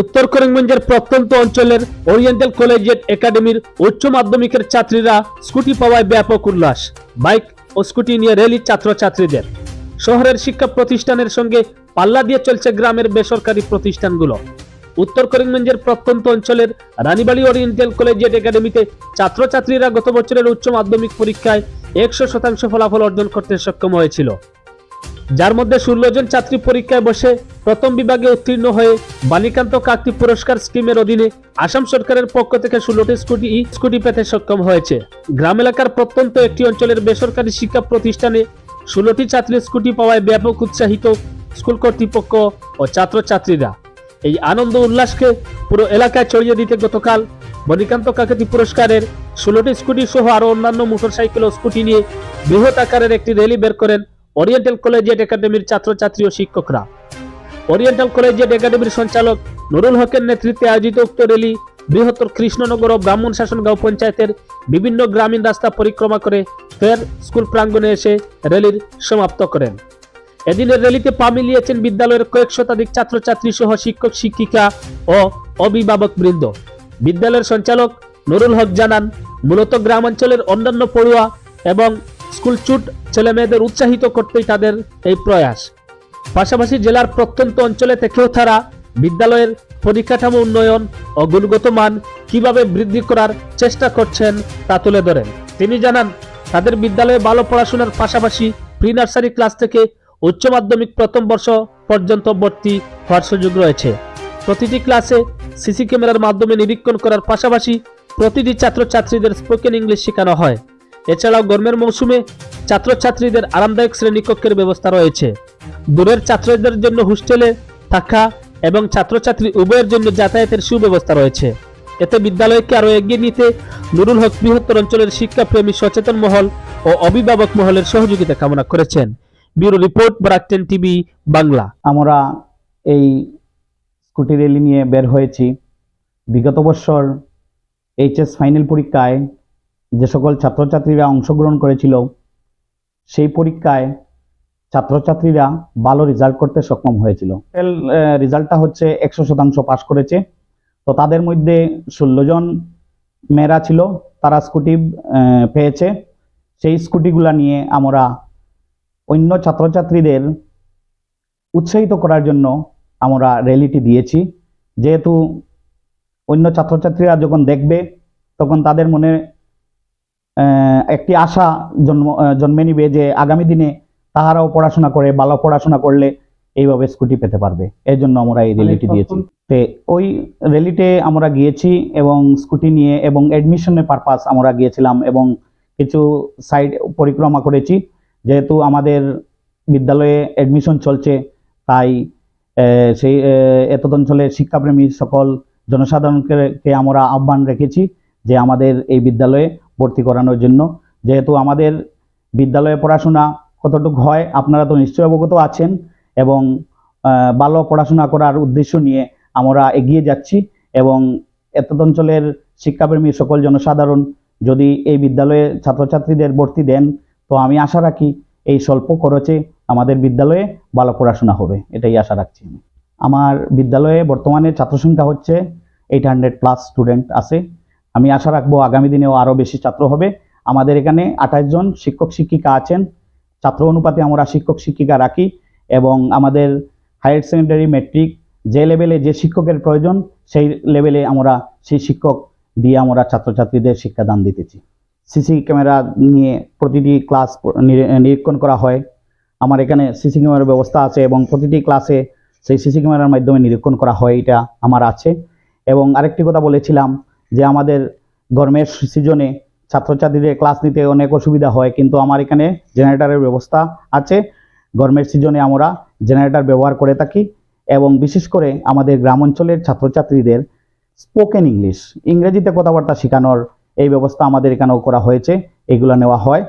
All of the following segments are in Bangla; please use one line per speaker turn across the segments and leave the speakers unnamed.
উত্তর করিমগঞ্জের প্রত্যন্ত অঞ্চলের ওরিয়েন্টাল কলেজিয়েট একাডেমির উচ্চ মাধ্যমিকের ছাত্রীরা স্কুটি পাওয়ায় ব্যাপক উল্লাস, বাইক ও স্কুটি নিয়ে র্যালি ছাত্রছাত্রীদের। শহরের শিক্ষা প্রতিষ্ঠানের সঙ্গে পাল্লা দিয়ে চলছে গ্রামের বেসরকারি প্রতিষ্ঠানগুলো। উত্তর করিমগঞ্জের প্রত্যন্ত অঞ্চলের রানীবাড়ি ওরিয়েন্টাল কলেজিয়েট একাডেমিতে ছাত্রছাত্রীরা গত বছরের উচ্চ মাধ্যমিক পরীক্ষায় একশো শতাংশ ফলাফল অর্জন করতে সক্ষম হয়েছিল। যার মধ্যে ষোলো জন ছাত্রী পরীক্ষায় বসে প্রথম বিভাগে উত্তীর্ণ হয়ে বালিকান্ত কাকতি পুরস্কার স্কিমের অধীনে আসাম সরকারের পক্ষ থেকে ষোলোটি স্কুটি স্কুটি পেতে সক্ষম হয়েছে। গ্রাম এলাকার প্রত্যন্ত একটি অঞ্চলের বেসরকারি শিক্ষা প্রতিষ্ঠানে ষোলোটি ছাত্রী স্কুটি পাওয়ায় ব্যাপক উৎসাহিত স্কুল কর্তৃপক্ষ ও ছাত্রছাত্রীরা। এই আনন্দ উল্লাসকে পুরো এলাকায় ছড়িয়ে দিতে গতকাল বনিকান্ত কাকতি পুরস্কারের ষোলোটি স্কুটি সহ আরও অন্যান্য মোটরসাইকেল ও স্কুটি নিয়ে বৃহৎ আকারের একটি র্যালি বের করেন ওরিয়েন্টাল কলেজিয়েট একাডেমির ছাত্রছাত্রী ও শিক্ষকরা। ওরিয়েন্টাল কলেজিয়েট একাডেমির সঞ্চালক নুরুল হকের নেতৃত্বে আয়োজিত উক্ত র্যালি বৃহত্তর কৃষ্ণনগর ও ব্রাহ্মণ শাসন গাঁও পঞ্চায়েতের বিভিন্ন গ্রামীণ রাস্তা পরিক্রমা করে ফের স্কুল প্রাঙ্গণে এসে র্যালির সমাপ্ত করেন। এদিনের র্যালিতে পা মিলিয়েছেন বিদ্যালয়ের কয়েক শতাধিক ছাত্রছাত্রী সহ শিক্ষক, শিক্ষিকা ও অভিভাবক বৃন্দ। বিদ্যালয়ের সঞ্চালক নুরুল হক জানান, মূলত গ্রামাঞ্চলের অন্যান্য পড়ুয়া এবং স্কুল চুট ছেলে মেয়েদের উৎসাহিত করতেই তাদের এই প্রয়াস। পাশাপাশি জেলার প্রত্যন্ত অঞ্চলে থেকেও তারা বিদ্যালয়ের পরিকাঠামো উন্নয়ন ও গুণগত মান কীভাবে বৃদ্ধি করার চেষ্টা করছেন তা তুলে ধরেন। তিনি জানান, তাদের বিদ্যালয়ে ভালো পড়াশোনার পাশাপাশি প্রি নার্সারি ক্লাস থেকে উচ্চ মাধ্যমিক প্রথম বর্ষ পর্যন্ত ভর্তি হওয়ার সুযোগ রয়েছে। প্রতিটি ক্লাসে সিসি ক্যামেরার মাধ্যমে নিরীক্ষণ করার পাশাপাশি প্রতিটি ছাত্রছাত্রীদের স্পোকেন ইংলিশ শেখানো হয়। এছাড়াও গরমের মৌসুমে ছাত্রছাত্রীদের আরামদায়ক শ্রেণীকক্ষের ব্যবস্থা রয়েছে। দূরের ছাত্রদের জন্য হোস্টেলে থাকা এবং ছাত্রছাত্রী উভয়ের জন্য যাতায়াতের সুব্যবস্থা রয়েছে। এতে বিদ্যালয়কে আরও এগিয়ে নিতে নুরুল হক বৃহত্তর অঞ্চলের শিক্ষাপ্রেমী সচেতন মহল ও অভিভাবক মহলের সহযোগিতা কামনা করেছেন। ব্যুরো রিপোর্ট, বারাকটেন টিভি, বাংলা।
আমরা এই স্কুটি র্যালি নিয়ে বের হয়েছি। বিগত বছর এইচএস ফাইনাল পরীক্ষায় যে সকল ছাত্রছাত্রীরা অংশগ্রহণ করেছিল, সেই পরীক্ষায় ছাত্রছাত্রীরা ভালো রেজাল্ট করতে সক্ষম হয়েছিল। রেজাল্টটা হচ্ছে একশো শতাংশ পাশ করেছে। তো তাদের মধ্যে ষোলো জন মেয়েরা ছিল, তারা স্কুটি পেয়েছে। সেই স্কুটিগুলা নিয়ে আমরা অন্য ছাত্রছাত্রীদের উৎসাহিত করার জন্য আমরা র্যালিটি দিয়েছি। যেহেতু অন্য ছাত্রছাত্রীরা যখন দেখবে, তখন তাদের মনে একটি আশা জন্ম জন্মে নিবে যে আগামী দিনে তাহারাও পড়াশোনা করে ভালো পড়াশোনা করলে এইভাবে স্কুটি পেতে পারবে। এই জন্য আমরা এই র্যালিটি দিয়েছি। তে ওই র্যালিতে আমরা গিয়েছি এবং স্কুটি নিয়ে এবং অ্যাডমিশনের পারপাস আমরা গিয়েছিলাম এবং কিছু সাইড পরিক্রমা করেছি। যেহেতু আমাদের বিদ্যালয়ে অ্যাডমিশন চলছে তাই সেই এতদ শিক্ষাপ্রেমী সকল জনসাধারণকে আমরা আহ্বান রেখেছি যে আমাদের এই বিদ্যালয়ে ভর্তি করানোর জন্য। যেহেতু আমাদের বিদ্যালয়ে পড়াশোনা কতটুকু হয়, আপনারা তো নিশ্চয়ই অবগত আছেন এবং ভালো পড়াশোনা করার উদ্দেশ্য নিয়ে আমরা এগিয়ে যাচ্ছি এবং এতদ অঞ্চলের শিক্ষাপ্রেমী সকল জনসাধারণ যদি এই বিদ্যালয়ে ছাত্রছাত্রীদের ভর্তি দেন, তো আমি আশা রাখি এই স্বল্প খরচে আমাদের বিদ্যালয়ে ভালো পড়াশোনা হবে, এটাই আশা রাখছি আমি। আমার বিদ্যালয়ে বর্তমানে ছাত্র সংখ্যা হচ্ছে এইট হান্ড্রেড প্লাস স্টুডেন্ট আছে। আমি আশা রাখব আগামী দিনেও আরও বেশি ছাত্র হবে। আমাদের এখানে আঠাশ জন শিক্ষক শিক্ষিকা আছেন। ছাত্র অনুপাতে আমরা শিক্ষক শিক্ষিকা রাখি এবং আমাদের হায়ার সেকেন্ডারি মেট্রিক যে লেভেলে যে শিক্ষকের প্রয়োজন, সেই লেভেলে আমরা সেই শিক্ষক দিয়ে আমরা ছাত্রছাত্রীদের শিক্ষাদান দিতেছি। সিসি ক্যামেরা নিয়ে প্রতিটি ক্লাস নিরীক্ষণ করা হয়। আমার এখানে সিসি ক্যামেরার ব্যবস্থা আছে এবং প্রতিটি ক্লাসে সেই সিসি ক্যামেরার মাধ্যমে নিরীক্ষণ করা হয়, এটা আমার আছে। এবং আরেকটি কথা বলেছিলাম যে আমাদের গরমের সিজনে ছাত্রছাত্রীদের ক্লাস নিতে অনেক অসুবিধা হয়, কিন্তু আমার এখানে জেনারেটারের ব্যবস্থা আছে। গরমের সিজনে আমরা জেনারেটার ব্যবহার করে থাকি এবং বিশেষ করে আমাদের গ্রাম অঞ্চলের ছাত্রছাত্রীদের স্পোকেন ইংলিশ, ইংরেজিতে কথাবার্তা শেখানোর এই ব্যবস্থা আমাদের এখানেও করা হয়েছে, এগুলো নেওয়া হয়।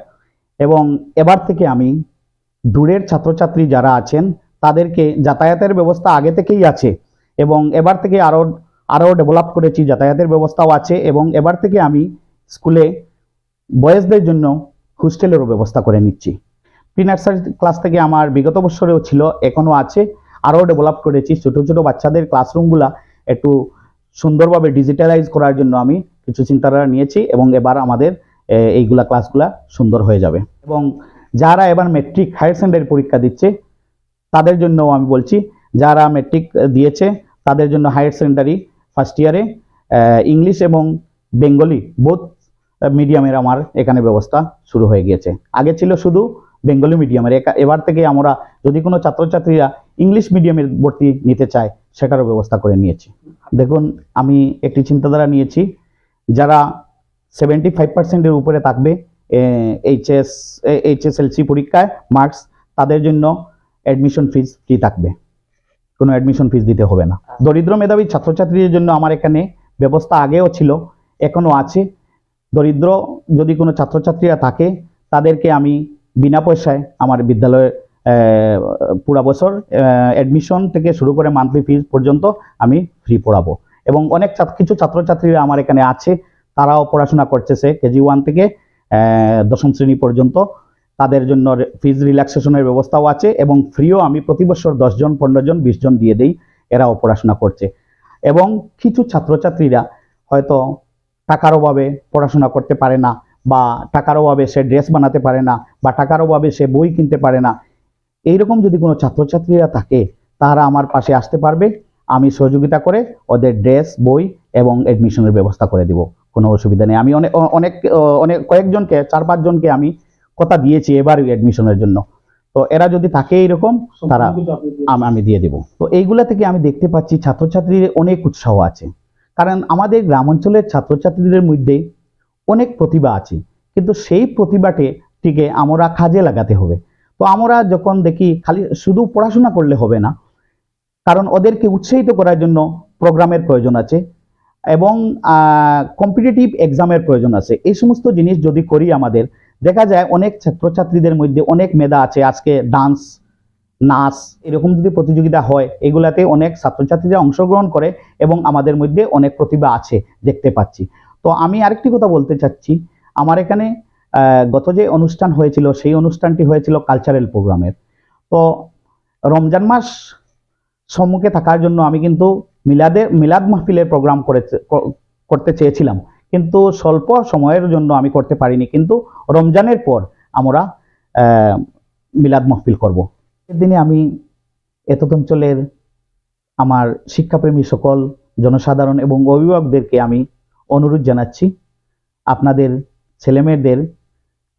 এবং এবার থেকে আমি দূরের ছাত্রছাত্রী যারা আছেন, তাদেরকে যাতায়াতের ব্যবস্থা আগে থেকেই আছে এবং এবার থেকে আরও আরও ডেভেলপ করেছি, যাতায়াতের ব্যবস্থাও আছে এবং এবার থেকে আমি স্কুলে বয়েজদের জন্য হোস্টেলেরও ব্যবস্থা করে নিচ্ছি। প্রি নার্সারি ক্লাস থেকে আমার বিগত বছরেও ছিল, এখনও আছে। আরও ডেভেলপ করেছি, ছোটো ছোটো বাচ্চাদের ক্লাসরুমগুলা একটু সুন্দরভাবে ডিজিটালাইজ করার জন্য আমি কিছু চিন্তাধারা নিয়েছি এবং এবার আমাদের এইগুলা ক্লাসগুলা সুন্দর হয়ে যাবে। এবং যারা এবার মেট্রিক হায়ার সেকেন্ডারি পরীক্ষা দিচ্ছে, তাদের জন্য আমি বলছি, যারা মেট্রিক দিয়েছে, তাদের জন্য হায়ার সেকেন্ডারি ফার্স্ট ইয়ারে ইংলিশ এবং বেঙ্গলি বোথ মিডিয়ামের আমার এখানে ব্যবস্থা শুরু হয়ে গিয়েছে। আগে ছিল শুধু বেঙ্গলি মিডিয়ামের এবার থেকে আমরা যদি কোনো ছাত্রছাত্রীরা ইংলিশ মিডিয়ামের ভর্তি নিতে চায়, সেটারও ব্যবস্থা করে নিয়েছি। দেখুন, আমি একটি চিন্তাধারা নিয়েছি, যারা সেভেন্টি ফাইভ পার্সেন্টের উপরে থাকবে এইচএস এইচএসএলসি পরীক্ষায় মার্কস তাদের জন্য অ্যাডমিশন ফিস ফ্রি থাকবে। কোনো অ্যাডমিশন ফিস দিতে হবে না। দরিদ্র মেধাবী ছাত্রছাত্রীদের জন্য আমার এখানে ব্যবস্থা আগেও ছিল এখনও আছে। দরিদ্র যদি কোনো ছাত্রছাত্রীরা থাকে তাদেরকে আমি বিনা পয়সায় আমার বিদ্যালয়ে আহ, পুরা বছর অ্যাডমিশন থেকে শুরু করে মান্থলি ফিস পর্যন্ত আমি ফ্রি পড়াবো। এবং অনেক কিছু ছাত্রছাত্রীরা আমার এখানে আছে তারাও পড়াশোনা করতেছে কেজি ওয়ান থেকে দশম শ্রেণি পর্যন্ত। তাদের জন্য ফিজ রিল্যাক্সেশনের ব্যবস্থাও আছে এবং ফ্রিও আমি প্রতি বছর দশজন পনেরো জন বিশ জন দিয়ে দিই, এরাও পড়াশোনা করছে। এবং কিছু ছাত্রছাত্রীরা হয়তো টাকার অভাবে পড়াশোনা করতে পারে না বা টাকার অভাবে সে ড্রেস বানাতে পারে না বা টাকার অভাবে সে বই কিনতে পারে না। এইরকম যদি কোনো ছাত্রছাত্রীরা থাকে, তারা আমার পাশে আসতে পারবে, আমি সহযোগিতা করে ওদের ড্রেস, বই এবং অ্যাডমিশনের ব্যবস্থা করে দিব। কোনো অসুবিধা নেই। আমি অনেক অনেক অনেক কয়েকজনকে, চার পাঁচজনকে আমি কথা দিয়েছি এবারই অ্যাডমিশনের জন্য। তো এরা যদি থাকে এইরকম তারা আমি দিয়ে দেব। তো এইগুলা থেকে আমি দেখতে পাচ্ছি ছাত্রছাত্রীদের অনেক উৎসাহ আছে। কারণ আমাদের গ্রাম অঞ্চলের ছাত্রছাত্রীদের মধ্যে অনেক প্রতিভা আছে। কিন্তু সেই প্রতিভাকে টিকে আমরা কাজে লাগাতে হবে। তো আমরা যখন দেখি খালি শুধু পড়াশোনা করলে হবে না কারণ ওদেরকে উৎসাহিত করার জন্য প্রোগ্রামের প্রয়োজন আছে এবং কম্পিটিটিভ এক্সামের প্রয়োজন আছে। এই সমস্ত জিনিস যদি করি আমাদের দেখা যায় অনেক ছাত্রছাত্রীদের মধ্যে অনেক মেধা আছে, আজকে ডান্স নাচ এরকম যদি প্রতিযোগিতা হয়, এগুলাতে অনেক ছাত্রছাত্রীরা অংশগ্রহণ করে এবং আমাদের মধ্যে অনেক প্রতিভা আছে দেখতে পাচ্ছি। তো আমি আরেকটি কথা বলতে চাচ্ছি, আমার এখানে গত যে অনুষ্ঠান হয়েছিল, সেই অনুষ্ঠানটি হয়েছিল কালচারাল প্রোগ্রামের তো রমজান মাস সম্মুখে থাকার জন্য আমি কিন্তু মিলাদের মিলাদ মাহফিলের প্রোগ্রাম করেছে করতে চেয়েছিলাম। কিন্তু স্বল্প সময়ের জন্য আমি করতে পারিনি। কিন্তু রমজানের পর আমরা মিলাদ মাহফিল করব। দিনে আমি এতদ অঞ্চলের আমার শিক্ষাপ্রেমী সকল জনসাধারণ এবং অভিভাবকদেরকে আমি অনুরোধ জানাচ্ছি, আপনাদের ছেলেমেয়েদের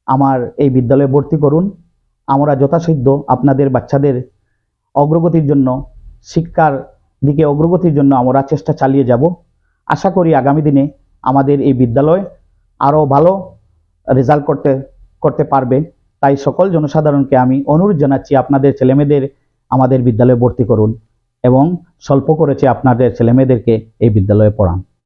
আমার এই বিদ্যালয়ে ভর্তি করুন। আমরা যথাসাধ্য আপনাদের বাচ্চাদের অগ্রগতির জন্য, শিক্ষার দিকে অগ্রগতির জন্য আমরা চেষ্টা চালিয়ে যাব। আশা করি আগামী দিনে আমাদের এই বিদ্যালয় আরও ভালো রেজাল্ট করতে করতে পারবে। তাই সকল জনসাধারণকে আমি অনুরোধ জানাচ্ছি আপনাদের ছেলেমেয়েদের আমাদের বিদ্যালয়ে ভর্তি করুন এবং স্বল্প করেছে আপনাদের ছেলেমেয়েদেরকে এই বিদ্যালয়ে পড়ান।